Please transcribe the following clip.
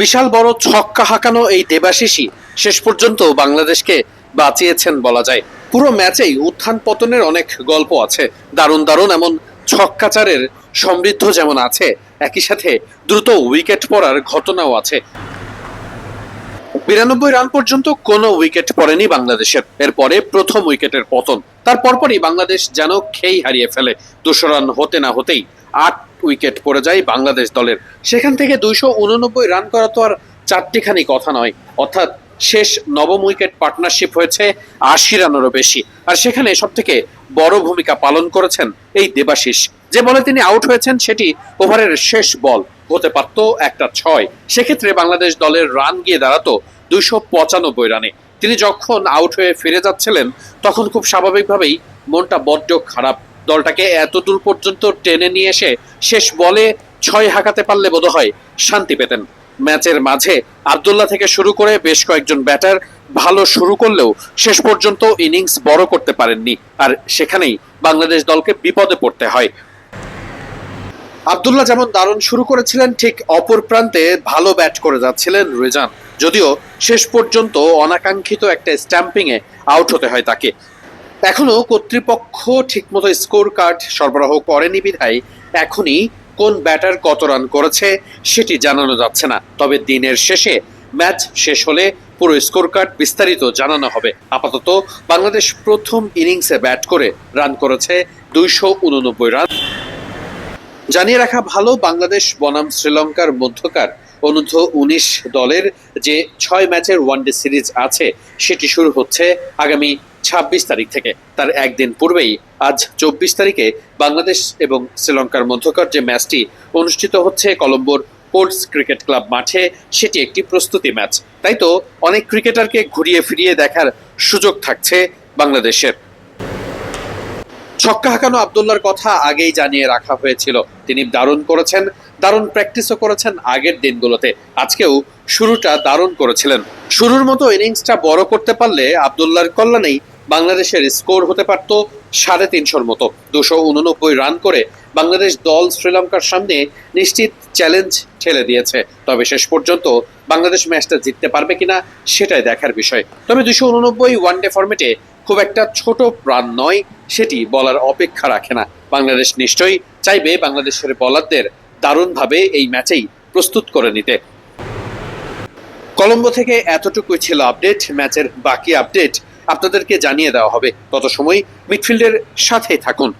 বিশাল বড় ছক্কা হাঁকানো এই দেবাশিসই শেষ পর্যন্ত বাংলাদেশকে বাঁচিয়েছেন বলা যায়। পুরো ম্যাচেই উত্থান পতনের অনেক গল্প আছে। দারুণ দারুণ এমন ছক্কাচারের সমৃদ্ধ যেমন আছে, একই সাথে দ্রুত উইকেট পড়ার ঘটনাও আছে। বিরানব্বই রান পর্যন্ত কোনো উইকেট পড়েনি বাংলাদেশের। এরপরে প্রথম উইকেটের পতন। তার পরপরই বাংলাদেশ যেন খেই হারিয়ে ফেলে। দুশো রান হতে না হতেই আট উইকেট পড়ে যায় বাংলাদেশ দলের। সেখান থেকে দুইশো উননব্বই রান করা তো আর চারটিখানি কথা নয়। অর্থাৎ শেষ নবম উইকেট পার্টনারশিপ হয়েছে আশি রানেরও বেশি। আর সেখানে সব থেকে বড় ভূমিকা পালন করেছেন এই দেবাশিস। যে বলে তিনি আউট হয়েছেন, সেটি ওভারের শেষ বল। হতে পারত একটা ছয়। সেক্ষেত্রে বাংলাদেশ দলের রান গিয়ে দাঁড়াতো দুইশো পঁচানব্বই রানে তিনি যখন আউট হয়ে ফিরে যাচ্ছিলেন, তখন খুব স্বাভাবিকভাবেই মনটা বড্ড খারাপ। দলটাকে এত দূর পর্যন্ত টেনে নিয়ে এসে শেষ বলে ছয় হাঁকাতে পারলে বোধহয় শান্তি পেতেন। ম্যাচের মাঝে আবদুল্লাহ থেকে শুরু করে বেশ কয়েকজন ব্যাটার ভালো শুরু করলেও শেষ পর্যন্ত ইনিংস বড় করতে পারেননি। আর সেখানেই বাংলাদেশ দলকে বিপদে পড়তে হয়। আবদুল্লাহ যেমন দারুণ শুরু করেছিলেন, ঠিক অপর প্রান্তে ভালো ব্যাট করে যাচ্ছিলেন রেজান। যদিও শেষ পর্যন্ত অনাকাঙ্ক্ষিত একটা স্ট্যাম্পিংয়ে আউট হতে হয় তাকে। এখনও কর্তৃপক্ষ ঠিকমতো স্কোর কার্ড সরবরাহ করেনি বিধায় এখনই কোন ব্যাটার কত রান করেছে সেটি জানানো যাচ্ছে না। তবে দিনের শেষে ম্যাচ শেষ হলে পুরো স্কোর কার্ড বিস্তারিত জানানো হবে। আপাতত বাংলাদেশ প্রথম ইনিংসে ব্যাট করে রান করেছে দুইশো উননব্বই রান। জানিয়ে রাখা ভালো, বাংলাদেশ বনাম শ্রীলঙ্কার মধ্যকার অনূর্ধ্ব উনিশ দলের যে ছয় ম্যাচের ওয়ানডে সিরিজ আছে, সেটি শুরু হচ্ছে আগামী ছাব্বিশ তারিখ থেকে। তার একদিন পূর্বেই আজ চব্বিশ তারিখে বাংলাদেশ এবং শ্রীলঙ্কার মধ্যকার যে ম্যাচটি অনুষ্ঠিত হচ্ছে কলম্বোর পোর্টস ক্রিকেট ক্লাব মাঠে, সেটি একটি প্রস্তুতি ম্যাচ। তাই তো অনেক ক্রিকেটারকে ঘুরিয়ে ফিরিয়ে দেখার সুযোগ থাকছে বাংলাদেশের। ছক্কা হাঁকানো আবদুল্লার কথা আগেই জানিয়ে রাখা হয়েছিল। তিনি দারুণ করেছেন, দারুণ প্র্যাকটিসও করেছেন আগের দিনগুলোতে। আজকেও শুরুটা দারুণ করেছিলেন। শুরুর মতো ইনিংসটা বড় করতে পারলে আবদুল্লার কল্যাণেই বাংলাদেশের স্কোর হতে পারত সাড়ে তিনশোর মতো। দুশো উননব্বই রান করে বাংলাদেশ দল শ্রীলঙ্কার সামনে নিশ্চিত চ্যালেঞ্জ ঠেলে দিয়েছে। তবে শেষ পর্যন্ত বাংলাদেশ ম্যাচটা জিততে পারবে কিনা সেটাই দেখার বিষয়। তবে দুশো উননব্বই ওয়ানডে ফর্মেটে খুব একটা ছোট প্রাণ নয়, সেটি বলার অপেক্ষা রাখে না। বাংলাদেশ নিশ্চয়ই চাইবে বাংলাদেশের বলারদের দারুণভাবে এই ম্যাচেই প্রস্তুত করে নিতে। কলম্বো থেকে এতটুকুই ছিল আপডেট। ম্যাচের বাকি আপডেট আপনাদেরকে জানিয়ে দেওয়া হবে। তত সময় মিডফিল্ডের সাথে থাকুন।